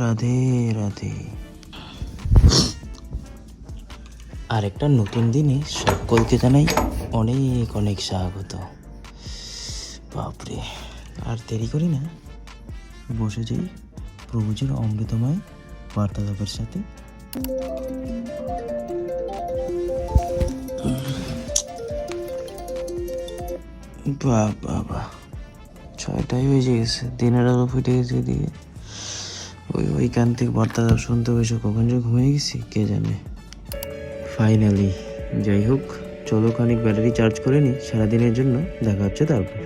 রাধে রাধে। আর একটা নতুন দিনে সকলকে জানাই অনেক অনেক স্বাগত। বাপরে, আর দেরি করি না। বসে যাই প্রভুজির অমৃতময় বার্তালাপের সাথে। বাহ বাহ। ছয়টাই বেজে গেছে। দিনের আলো ফুটে গেছে এদিকে। ওই ওইখান থেকে বার্তালাপ শুনতে বসে কখন যে ঘুমিয়ে গেছি কে জানে ফাইনালি যাই হোক চলো খানিক ব্যাটারি চার্জ করে নি সারাদিনের জন্য দেখা হচ্ছে তারপর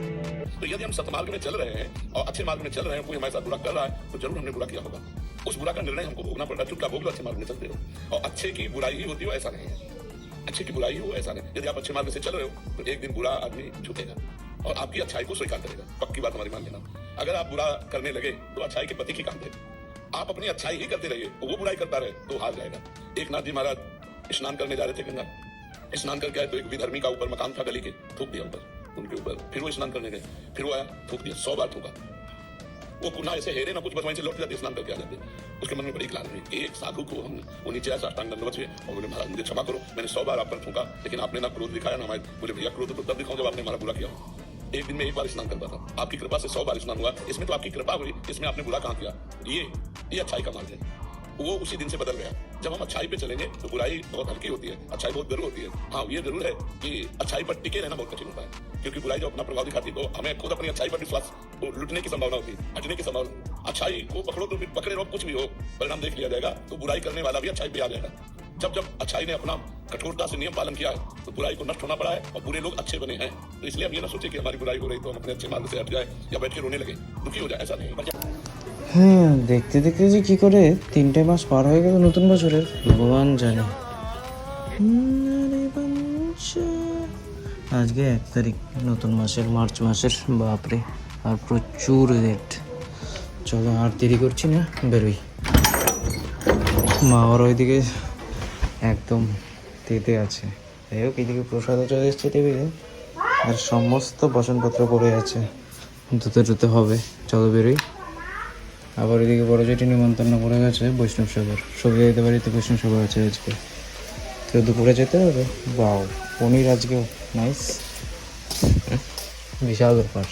तो यदि हम सतमार्ग में चल रहे हैं और अच्छे मार्ग में चल रहे हैं कोई हमारे साथ बुरा कर रहा है तो जरूर हमने बुरा किया होगा उस बुरा का निर्णय हमको भोगना पड़ता है चुपचाप भोग लो अच्छे मार्ग में चलते हो और अच्छे की बुराई ही होती हो ऐसा नहीं है अच्छे की बुराई हो ऐसा नहीं यदि आप अच्छे मार्ग से चल रहे हो तो एक दिन बुरा आदमी झुकेगा और आपकी अच्छाई को स्वीकार करेगा पक्की बात हमारी मान लेना अगर आप बुरा करने लगे तो अच्छाई के पति की काम देगा आप अपनी अच्छाई ही करते रहिए, वो बुराई करता रहे तो हार जाएगा। एक नाथ जी महाराज स्नान करने जा रहे थे गंगा। स्नान करके आए तो एक विधर्मी का ऊपर मकान था गली के, थूक दिया ऊपर, उनके ऊपर। फिर वो स्नान करने गए। फिर वो आया, थूक दिया, सौ बार थूका। वो ना ऐसे हेरे ना, कुछ बस वहीं से लौट जाते, स्नान करके आ जाते। उसके मन में बड़ी क्लास हुई। एक साधु को हम, वो नीचे आया, साष्टांग दंडवत हुए, और बोले, महाराज, मुझे क्षमा करो, मैंने सौ बार आप पर थूका, लेकिन आपने ना क्रोध दिखाया ना हमारे, मुझे भैया क्रोध तो तब दिखाऊँ जब आपने हमारा बुरा किया एक दिन में एक बार स्नान करता था। आपकी कृपा से सौ बार स्नान हुआ। इसमें तो आपकी कृपा हुई, इसमें आपने बुरा कहा किया। ये ये अच्छाई का मार्ग है। वो उसी दिन से बदल गया। जब हम अच्छाई पे चलेंगे तो बुराई बहुत हल्की होती है, अच्छाई बहुत ज़रूर होती है। हाँ ये ज़रूर है कि अच्छाई पर टिके रहना बहुत कठिन होता है, क्योंकि बुराई जब अपना प्रभाव दिखाती है तो हमें खुद अपनी अच्छाई पर विश्वास लुटने की संभावना होती है, हटने की संभावना। अच्छाई को पकड़ो तो पकड़े रहो, कुछ भी हो, परिणाम देख लिया जाएगा तो बुराई करने वाला भी अच्छाई पे आ जाएगा। जब जब अच्छाई ने अपना कठोरता से नियम पालन किया है तो बुराई को नष्ट होना पड़ा है और बुरे लोग अच्छे बने हैं। तो इसलिए हम ये ना सोचे कि हमारी बुराई हो रही तो हम अपने अच्छे मार्ग से हट जाए या बैठ के रोने लगे। दुखी हो जाए, ऐसा नहीं। হ্যাঁ দেখতে দেখতে যে কি করে তিনটে মাস পার হয়ে গেল নতুন বছরের। ভগবান জানে। আজকে এক তারিখ, নতুন মাসের, মার্চ মাসের, বাপরে, আর প্রচুর রেট চলো আর দেরি করছি না, বেরোই। মা ওর ওইদিকে একদম তেতে আছে। যাই হোক এইদিকে প্রসাদও চলে এসছে টেবিলে। আর সমস্ত বাসনপত্র পড়ে আছে। ধুতে ধুতে হবে। চলো বেরোই। আবার এদিকে বড় জেটি নিমন্ত্রণ পড়ে গেছে বৈষ্ণব সাগর। সবজি দিতে বাড়িতে বৈষ্ণব সাগর আছে আজকে। তো দুপুরে যেতে হবে? বাও পনির আজকে নাইস। বিশাল ব্যাপার।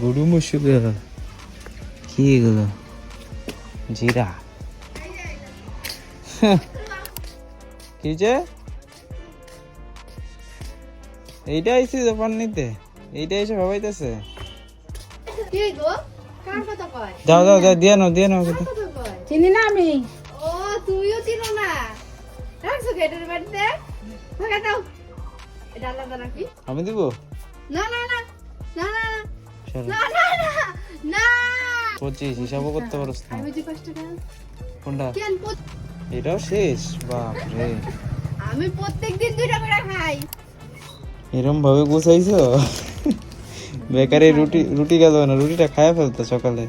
গরু মসুরা কি এগুলো? জিরা। কি যে? এইটা আইসি দোকান নিতে। এইটা এসে ভাবাইতেছে। কি গো কার যাও যাও যাও দিয়ে নাও দিয়ে নাও কিন্তু চিনি না আমি। ও তুইও চিনো না। রাখছো গেটের বাড়িতে? ভাগা দাও। এটা আলাদা নাকি? আমি দিব? না না না না না না। না না না না। পঁচিশ হিসাবও করতে পারস না। আমি যে পাঁচ টাকা কোনটা? কেন এটাও শেষ? বাপ রে আমি প্রত্যেক দিন দুইটা করে খাই। এরম ভাবে গুছাইছো? বেকারে রুটি রুটি গেল না রুটিটা খায়া ফেলতো সকালে।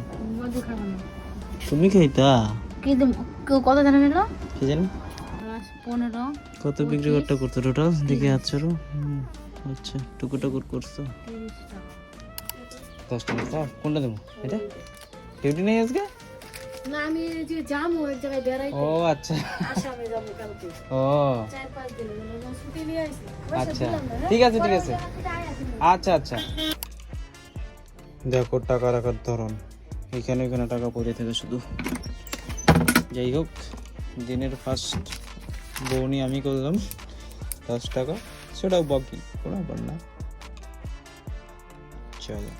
তুমি খাইতা? কত জানা নিল? কি জানি? পনেরো। কত বিক্রি করতে করতো টোটাল? দেখে আচ্ছারো আচ্ছা টুকু টুকুর করছ দশ টাকা কোনটা দেবো? এটা? ডিউটি নেই আজকে? না আমি যে যাব এক জায়গায় বেড়াই ও আচ্ছা। আসামে যাব কালকে। ও। চার পাঁচ দিন ছুটি নিয়ে আসি। আচ্ছা। ঠিক আছে ঠিক আছে। আচ্ছা আচ্ছা। দেখো টাকা রাখার ধরন। এখানে এখানে টাকা পড়ে থাকে শুধু। যাই হোক দিনের ফার্স্ট বউনি আমি করলাম দশ টাকা। সেটাও বাকি কোনো ব্যাপার না। চলো।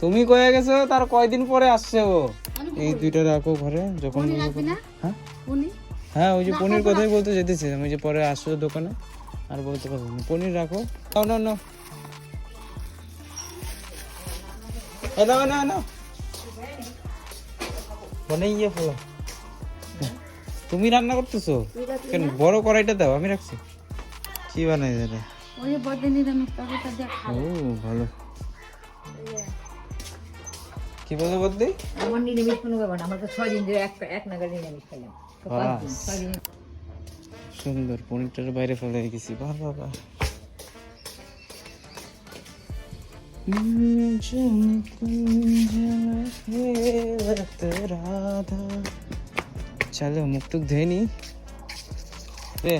তুমি কয়ে গেছো তার কয়দিন পরে আসছে ও? এই দুইটা রাখো ঘরে যখন হ্যাঁ? হ্যাঁ ওই যে পনির কথাই বলতে যেতেছিলাম ওই যে পরে আসছো দোকানে। আর বলতে পারব না। পনির রাখো। নাও নাও নাও। এ নাও নাও নাও। বানাই ইয়ে ফেলো তুমি রান্না করতেছো? কেন বড় কড়াইটা দাও আমি রাখছি। কি বানাই দিয়ে ও ভালো। কি বলছো বদ্দি? আমার নিরামিষ কোনো ব্যাপার না আমরা তো ছয় দিন ধরে এক এক নাগাদ নিরামিষ খেলাম। ছয় দিন। সুন্দর পনিরটার বাইরে ফেলে রেখেছি। বাহ বাবা চলো মুখটুক ধুয়ে নি। রে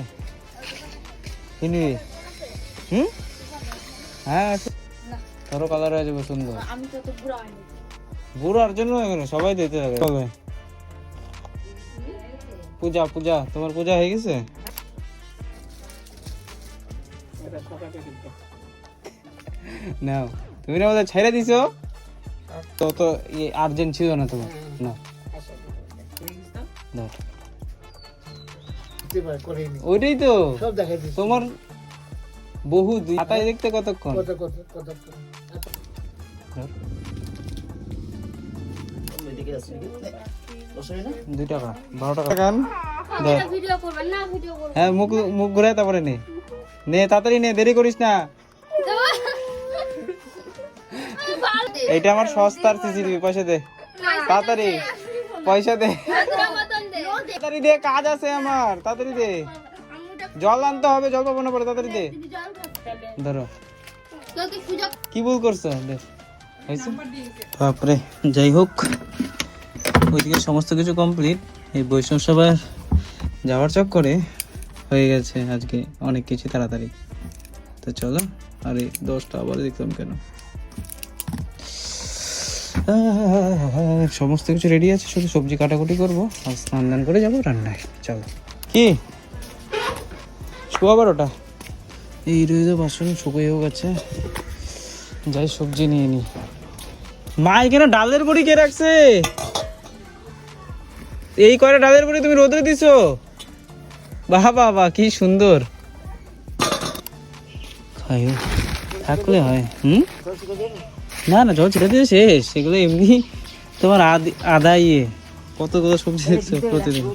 হুম? হ্যাঁ ধরো কালার হয়ে যাবে সুন্দর। বুড়ার জন্য এখানে সবাই দিতে থাকে পূজা পূজা, তোমার পূজা হয়ে গেছে? নাও তুমি না বোধহয় ছেড়ে দিছো? তো তো আর্জেন্ট ছিল না তোমার? না। ওইটাই তো। তোমার বহু দুই খাতায় দেখতে কতক্ষণ? দুই টাকা বারো টাকা। হ্যাঁ মুখ মুখ ঘুরে তারপরে নে। নে, তাড়াতাড়ি নে, দেরি করিস না। এইটা আমার সস্তার সিসিটিভি পয়সা দে। তাড়াতাড়ি, পয়সা দে। তাড়াতাড়ি দে, কাজ আছে আমার, তাড়াতাড়ি দে। জল আনতে হবে, জল পাবো না পরে, তাড়াতাড়ি দে। ধরো। কি ভুল করছ? বাপরে, যাই হোক। ওইদিকে সমস্ত কিছু কমপ্লিট এই বৈষ্ণব সভার যাওয়ার চক্করে হয়ে গেছে আজকে অনেক কিছু তাড়াতাড়ি। তো চলো, আর দশটা আবার দেখলাম কেন? সমস্ত কিছু রেডি আছে, শুধু সবজি কাটাকুটি করব, আর স্নান দান করে যাব রান্নায়। চলো। কি? শোয়াবার ওটা এই রইল বাসন শুকিয়েও গেছে যাই সবজি নিয়ে নি। মা, এখানে ডালের বড়ি কে রাখছে? এই কয়টা ডালের বড়ি তুমি রোদে দিছো? বাহ বাহ কি সুন্দর। খাইও থাকলে হয় হুম? না না জল দিয়ে শেষ সেগুলো এমনি তোমার আদি- ইয়ে কতগুলো সবজি দেখছ প্রতিদিন?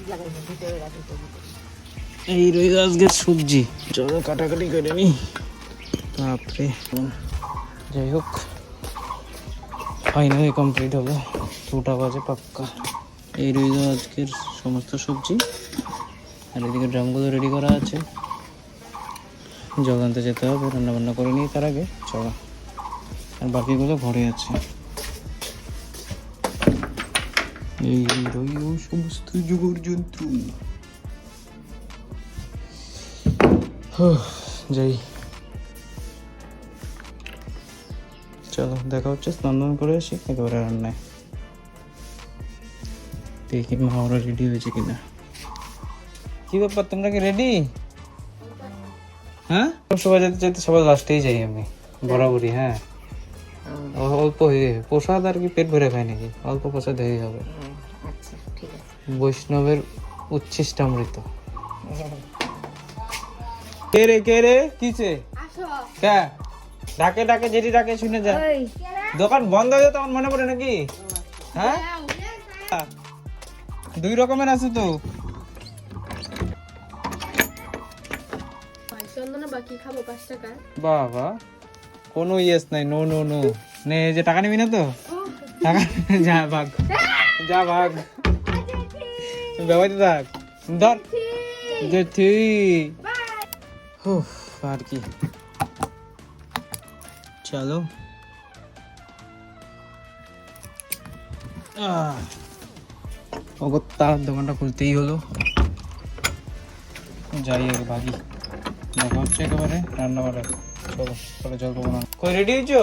এই রইল আজকে সবজি চলো কাটাকাটি করে নি। বাপরে। যাই হোক ফাইনালি কমপ্লিট হলো দুটা বাজে পাক্কা। এই রইল আজকের সমস্ত সবজি। আর এদিকে ড্রামগুলো রেডি করা আছে। জল আনতে যেতে হবে রান্না বান্না করে নিই তার আগে, চলো। আর বাকিগুলো ঘরে আছে। এই রইল সমস্ত যুগর জন্তু যাই। চলো, দেখা হচ্ছে, স্নান করে আসি, একেবারে রান্নায়। দেখি মা ওরা রেডি হয়েছে কিনা। কি ব্যাপার তোমরা কি রেডি হ্যাঁ? সবাই যেতে যেতে সবাই লাস্টেই যাই আমি বরাবরই হ্যাঁ। অল্প হয়ে প্রসাদ আর কি পেট ভরে খাই নাকি? অল্প প্রসাদ হয়ে যাবে। বৈষ্ণবের উচ্ছিষ্টামৃত। কে রে কে রে? কিছে কে? ডাকে ডাকে যেটি ডাকে শুনে যা। দোকান বন্ধ হয়ে তখন মনে পড়ে নাকি? হ্যাঁ? দুই রকমের আছে তো। বাকি বাবা, কোনো ইয়েস নাই নো নো নো নে যে টাকা নিবি না তো? টাকা, যা ভাগ। যা ভাগ। ব্যবহার থাক। ধর। জেঠি। আর কি। চলো। অগত্যা, দোকানটা খুলতেই হলো। যাই ভাগি। দেখা হচ্ছে একেবারে রান্না বাড়া চলো চলো জল পাবো না। কই রেডি হয়েছো?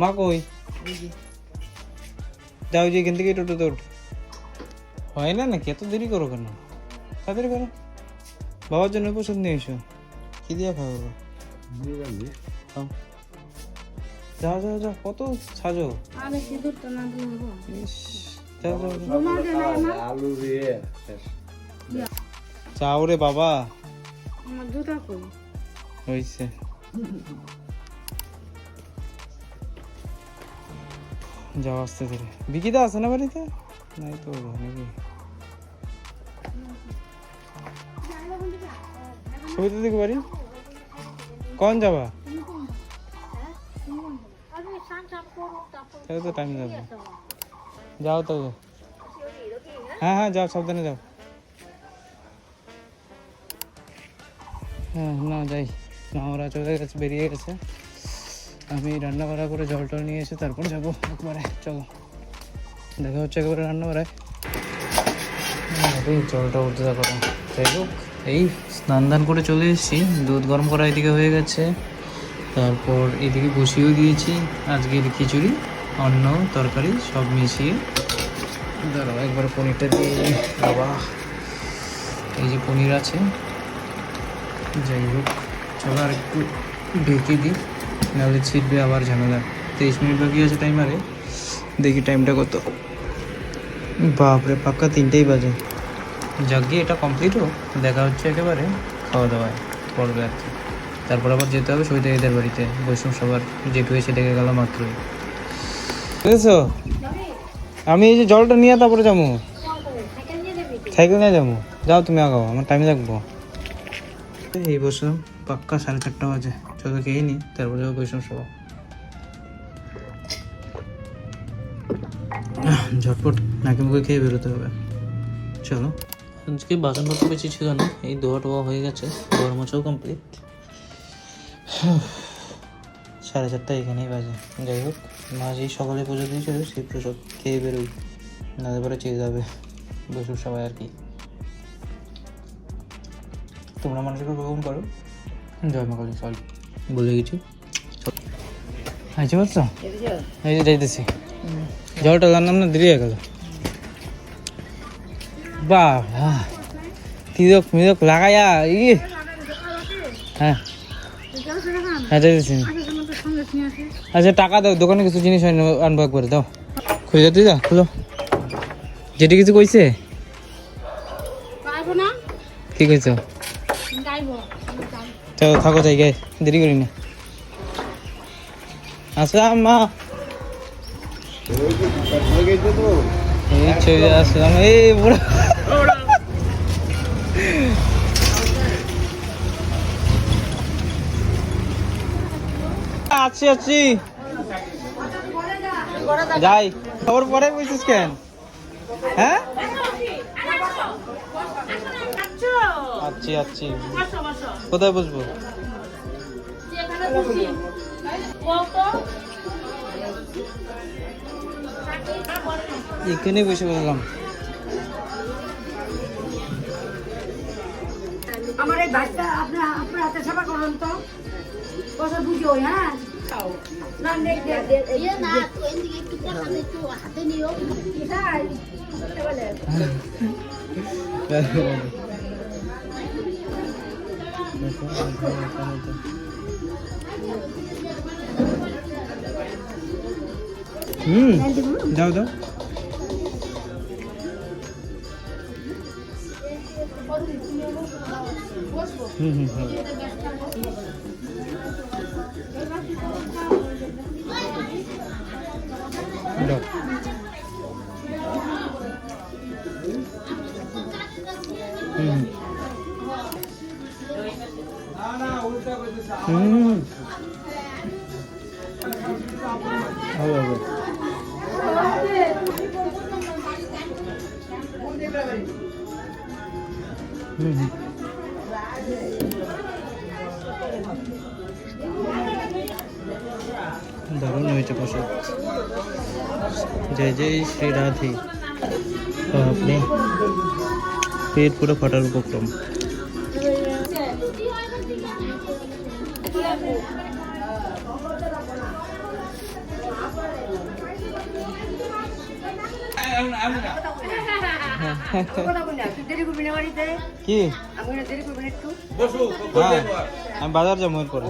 মা কই? যাও যে এখান থেকে টোটো হয় না নাকি? এত দেরি করো কেন? তাড়াতাড়ি করো। বাবার জন্য প্রসাদ নিয়ে এসো। কি দিয়ে খাব। যাও যাও যাও কত সাজো। যাও রে বাবা। আমার জুতা কই? হয়েছে যাও আসতে ধীরে। বিকিদা আছে না বাড়িতে? নাই তো নাকি? ছবিতে দেখে বাড়ি। কখন যাবা? তাহলে তো টাইম যাবে যাও তবে হ্যাঁ হ্যাঁ যাও, সাবধানে যাও। হ্যাঁ না, যাই। মা ওরা চলে গেছে, বেরিয়ে গেছে। আমি রান্না বাড়া করে জল টল নিয়ে এসে তারপর যাব একবারে। চলো। দেখা হচ্ছে একবারে রান্না বাড়ায় এই জলটা উঠতে থাকো যাই হোক, এই স্নান দান করে চলে এসেছি। দুধ গরম করা এদিকে হয়ে গেছে। তারপর এদিকে বসিয়েও দিয়েছি। আজকের খিচুড়ি, অন্ন, তরকারি, সব মিশিয়ে। দাঁড়াও, একবার পনিরটা দিয়ে বাবা এই যে পনির আছে। যাই হোক, চলো আর একটু ঢেকে দিই, নাহলে ছিটবে আবার ঝামেলা। তেইশ মিনিট বাকি আছে টাইমারে দেখি টাইমটা কত। বাপরে, পাক্কা তিনটেই বাজে। যাক গিয়ে এটা কমপ্লিট হোক, দেখা হচ্ছে একেবারে খাওয়া দাওয়ায় পড়বে আর কি। তারপর আবার যেতে হবে সবিতা এদের বাড়িতে, বৈষ্ণব সবার জেঠু এসে ডেকে গেল মাত্রই। বুঝেছ? আমি এই যে জলটা নিয়ে তারপরে যাব। সাইকেল নিয়ে যাব যাও তুমি আগাও, আমার টাইম লাগবো এই বছর পাক্কা সাড়ে চারটা বাজে। চলো খেয়ে নি তারপর সভা। আহ, ঝটপট নাকি মুখে খেয়ে বেরোতে হবে। চলো। আজকে বাসনপত্র বেশি ছিল না এই ধোয়া টোয়া হয়ে গেছে ঘর মোছাও কমপ্লিট সাড়ে চারটা এখানেই বাজে। যাই হোক মা যেই সকালে পুজো দিয়েছিল সেই প্রসাদ খেয়ে বেরোই। নাদের পরে চেয়ে যাবে বসুর সবাই আর কি। তোমরা মানুষকে গ্রহণ করো। জয় মা কালী চল বলে গেছি আচ্ছা বুঝছ এই যে যাইতেছি। জলটা জানলাম না দেরি হয়ে গেল। বাহ তিরক মিরক লাগাইয়া ই। হ্যাঁ। হ্যাঁ যাইতেছি। আচ্ছা টাকা দাও দোকানে কিছু জিনিস আন- আনব একবার দাও। খুলে যাতে যা খুলো। যেটি কিছু কইছে? কি কইছো? চলো থাকো যাই গে দেরি করি না মা। আসলাম বুড়া। আছি আছি। যাই, খবর পরে বলছিস কেন? হ্যাঁ? আচ্ছি আচ্ছি কোথায় বসবো এখানে বসে বললাম আমার এই ভাতটা আপনার আপনার হাতে সেবা করুন তো কথা বুঝো হ্যাঁ ইয়ে হাতে নিও হুম যাও দাও হুম হুম হুম দাও হুম ভালো হবে হুম হুম দারুণ হয়েছে প্রসাদ। জয় জয় শ্রী রাধে। আপনি পেট পুরো ফাটার উপক্রম। কি? আমি বাজার যাব এরপরে।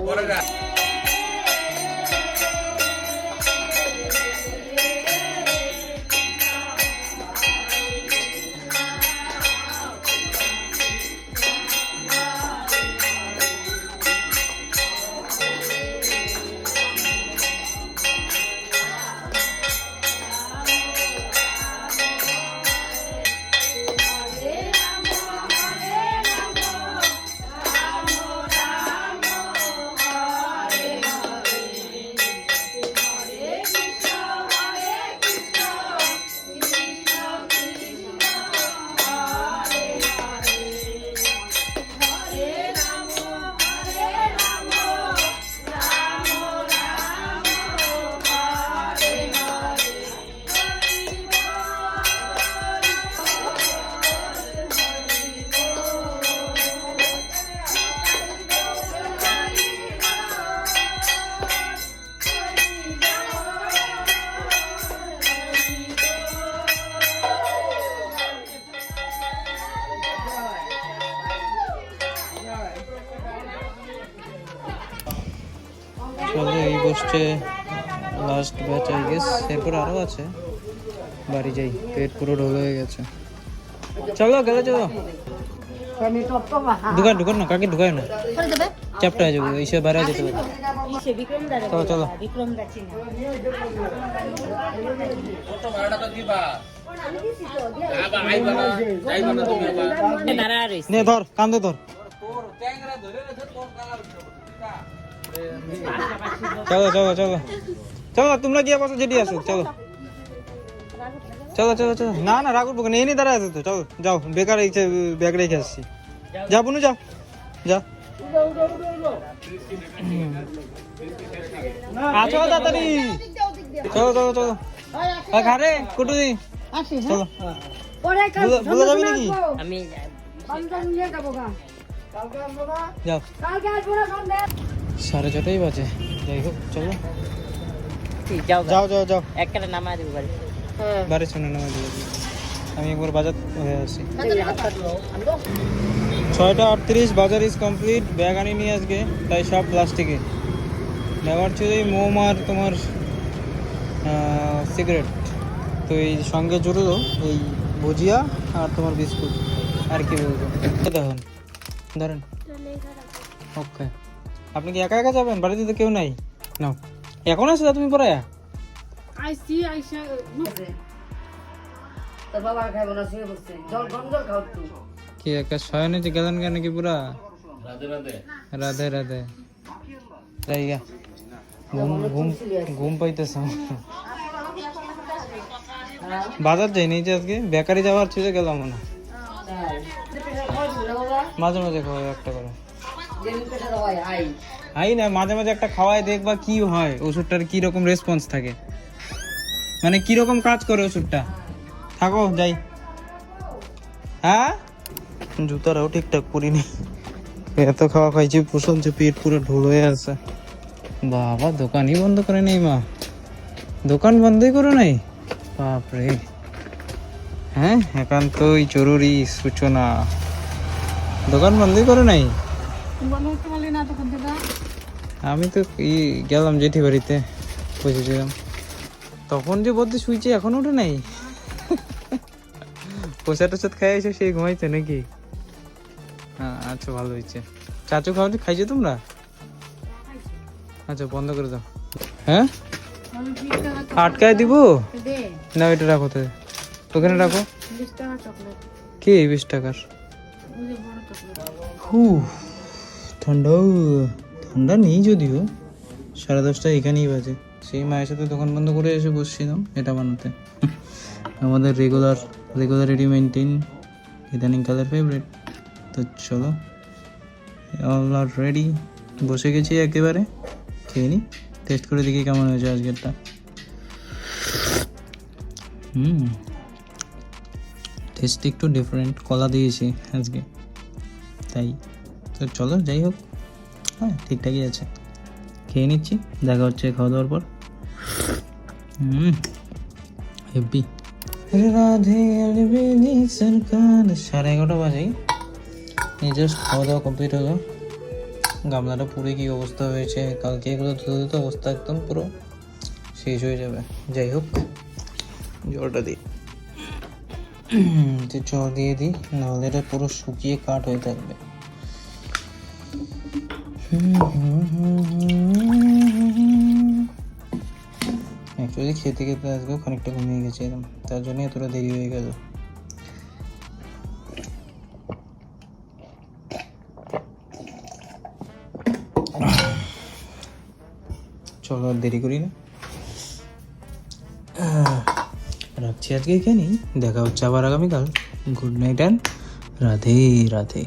আছে। বাড়ি যাই, পেট পুরো ঢোল হয়ে গেছে। চলো, গেলে চলো। টপ ঢুকান না, কাকে ঢুকায় না। করে চ্যাপটা হয়ে যাবে এইসব বাইরে যেতে পারে। চলো চলো। নে, ধর, কান্দে ধর। চলো চলো চলো। চলো, তোমরা গিয়ে বসো, যেটি আসো চলো। চলো চলো চলো। না না রাখুর পোকা নিয়ে নিয়ে দাঁড়ায় আছে তো চলো যাও বেকার এই ব্যাগ রেখে আসছি। যা বুনু যাও যা আছো তাড়াতাড়ি। চলো চলো চলো ঘাড়ে কুটুদি। চলো। পরে ভুলে- যাবি নাকি? আমি যাও। কালকে আসব না সাড়ে ছটাই বাজে। যাই হোক চলো। যাও যাও। যাও যাও একটা নামা দেবো বাড়ি। বাড়ি শুনে নেওয়া দিয়ে দিই। আমি একবার বাজার হয়ে আসি। ছয়টা আটত্রিশ বাজার ইজ কমপ্লিট ব্যাগ আনি নিয়ে আজকে তাই সব প্লাস্টিকে নেওয়ার ছিল এই মোম আর তোমার সিগারেট তো এই সঙ্গে জুড়লো এই ভুজিয়া আর তোমার বিস্কুট। আর কি বলব? দেখুন ধরেন। ওকে আপনি কি একা একা যাবেন? বাড়িতে তো কেউ নাই। না এখন আসো তুমি পরে আইসি আইসা তোর বাবা খাইবো না শুয়ে বসছে জল গরম জল খাও একটু। কি একা শয়নে যে গেলেন কেন কি পুরা? রাধে রাধে। তাই গা ঘুম ঘুম ঘুম পাইতেছ। বাজার যাই নাই যে আজকে? বেকারি যাওয়ার ছিল গেলাম না মাঝে মাঝে খাওয়াই একটা করে। আই। না মাঝে মাঝে একটা খাওয়াই দেখবা কি হয়। ওষুধটার কি রকম রেসপন্স থাকে। মানে কি রকম কাজ করে ওষুধটা? থাকো যাই। হ্যাঁ? জুতারাও ঠিকঠাক পরিনি। এত খাওয়া খাইছি পোষণ যে পেট পুরো ঢোল হয়ে আছে। বাবা দোকানই বন্ধ করে নেই মা। দোকান বন্ধই করে নাই? বাপরে। হ্যাঁ একান্তই জরুরি সূচনা। দোকান বন্ধই করে নাই? আমি তো ই গেলাম জেঠি বাড়িতে বসেছিলাম তখন যে বলতে শুইছে এখন ওঠে নাই? প্রসাদ টসাদ খাই এসে সেই ঘুমাইছে নাকি? হ্যাঁ আচ্ছা ভালো হয়েছে। চাচু খাওয়া খাইছো তোমরা? আচ্ছা বন্ধ করে দাও। হ্যাঁ? আটকায় দিব? না ওইটা রাখো, তো। ওখানে রাখো। কি বিশ টাকার? হু ঠান্ডা ঠান্ডা নেই যদিও। সাড়ে দশটা এখানেই বাজে। সেই মায়ের সাথে দোকান বন্ধ করে এসে বসছিলাম এটা বানাতে। আমাদের রেগুলার রেগুলারিটি মেনটেন ইদানিং কালার ফেভারিট তো চলো অল আর রেডি বসে গেছি একেবারে, খেয়ে নি। টেস্ট করে দেখি কেমন হয়েছে আজকেরটা। হুম। টেস্ট একটু ডিফারেন্ট কলা দিয়েছি আজকে। তাই। তো চলো, যাই হোক। হ্যাঁ ঠিকঠাকই আছে। খেয়ে নিচ্ছি, দেখা হচ্ছে খাওয়া দাওয়ার পর। হুম। হেভি রাধে আলবেনি সরকার সাড়ে এগারোটা বাজে। এই খাওয়া দাওয়া কমপ্লিট হলো। গামলাটা পুরো কি অবস্থা হয়েছে? কালকে এগুলো ধুতে ধুতে অবস্থা একদম পুরো শেষ হয়ে যাবে। যাই হোক, জলটা দিই। জল দিয়ে দিই, নাহলে এটা পুরো শুকিয়ে কাঠ হয়ে থাকবে। অ্যাকচুয়ালি খেতে খেতে আজকেও খানিকটা ঘুমিয়ে গেছিলাম তার জন্য এতটা দেরি হয়ে গেল। চলো আর দেরি করি না। রাখছি আজকে এখানেই। দেখা হচ্ছে আবার আগামীকাল। Good night and Radhe Radhe.